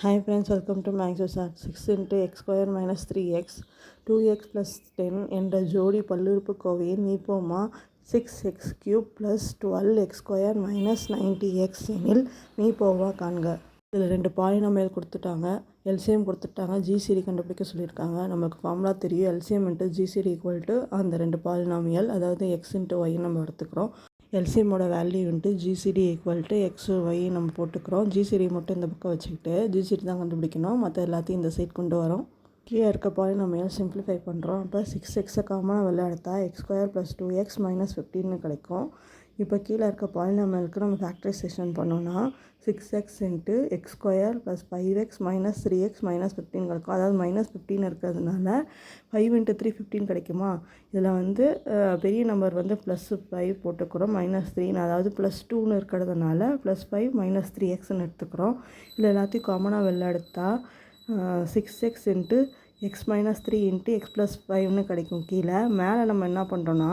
Hi friends, welcome to Max's Art. 6 into x square minus 3x 2x plus 10 என்ற ஜோடி பல்லுறுப்புக்கோவையை நீப்போமா six x cube plus twelve x square minus ninety x எனில் நீப்போவா காண்க. இதில் ரெண்டு பாலினாமியல் கொடுத்துட்டாங்க. எல்சிஎம் கொடுத்துட்டாங்க. ஜிசிடி கண்டுபிடிக்க சொல்லியிருக்காங்க. நமக்கு ஃபார்முலா தெரியும். LCM into GCD equal to அந்த ரெண்டு பாலினாமியல் அதாவது எக்ஸ் இன்ட்டு ஒய் நம்ம எடுத்துக்கிறோம். எல்சிஎம்மோட வேல்யூ வந்துட்டு GCD equal to x y நம்ம போட்டுக்கிறோம். ஜிசிடி மட்டும் இந்த பக்கம் வச்சுக்கிட்டு ஜிசிடி தான் கண்டுபிடிக்கணும். மற்ற எல்லாத்தையும் இந்த சைட் கொண்டு வரோம். கீழே இருக்க பாயிண்ட் நம்ம ஏன் சிம்பிளிஃபை பண்ணுறோம் அப்போ சிக்ஸ் எக்ஸை காமனாக வெளில எடுத்தால் x square plus two x minus ஃபிஃப்டின்னு கிடைக்கும். இப்போ கீழே இருக்க பாலினாமலுக்கு நம்ம ஃபேக்டரைசேஷன் பண்ணோன்னா six x into x square plus five x minus three x minus fifteen கிடைக்கும் அதாவது மைனஸ் ஃபிஃப்டின் இருக்கிறதுனால ஃபைவ் இன்ட்டு த்ரீ ஃபிஃப்டின் கிடைக்குமா? இதில் வந்து பெரிய நம்பர் வந்து ப்ளஸ் ஃபைவ் போட்டுக்கிறோம் மைனஸ் த்ரீன்னு அதாவது ப்ளஸ் டூன்னு இருக்கிறதுனால ப்ளஸ் ஃபைவ் மைனஸ் த்ரீ எக்ஸ்ன்னு எடுத்துக்கிறோம். இதில் எல்லாத்தையும் காமனாக வெளில எடுத்தால் six x into x minus three into x plus ஃபைவ்னு கிடைக்கும். கீழே மேலே நம்ம என்ன பண்ணுறோன்னா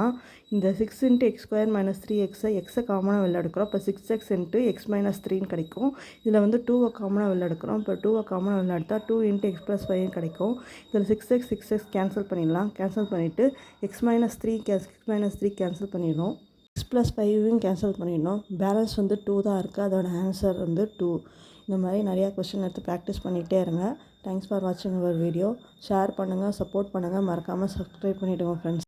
இந்த six into x square minus three எக்ஸை எக்ஸை காமனாக வெளில எடுக்கிறோம் இப்போ six x into x minus த்ரீன்னு கிடைக்கும். இதில் வந்து டூவை காமனாக வெளில எடுக்கிறோம் இப்போ டூவை காமனாக வெளில எடுத்தால் two into x plus five கிடைக்கும். இதில் six x six x cancel பண்ணிடலாம். கேன்சல் பண்ணிவிட்டு எக்ஸ் மைனஸ் த்ரீ கே சிக்ஸ் மைனஸ் த்ரீ கேன்சல் பண்ணிடுறோம். ப்ளஸ் ஃபைவையும் கேன்சல் பண்ணிடணும். பேலன்ஸ் வந்து டூ தான் இருக்குது அதோட ஆன்சர் வந்து டூ இந்த மாதிரி நிறையா கொஷின் எடுத்து ப்ராக்டிஸ் பண்ணிகிட்டே இருங்க. தேங்க்ஸ் ஃபார் வாட்சிங் அவர் வீடியோ ஷேர் பண்ணுங்கள் சப்போர்ட் பண்ணுங்கள் மறக்காமல் சப்ஸ்கிரைப் பண்ணிவிடுங்க ஃப்ரெண்ட்ஸ்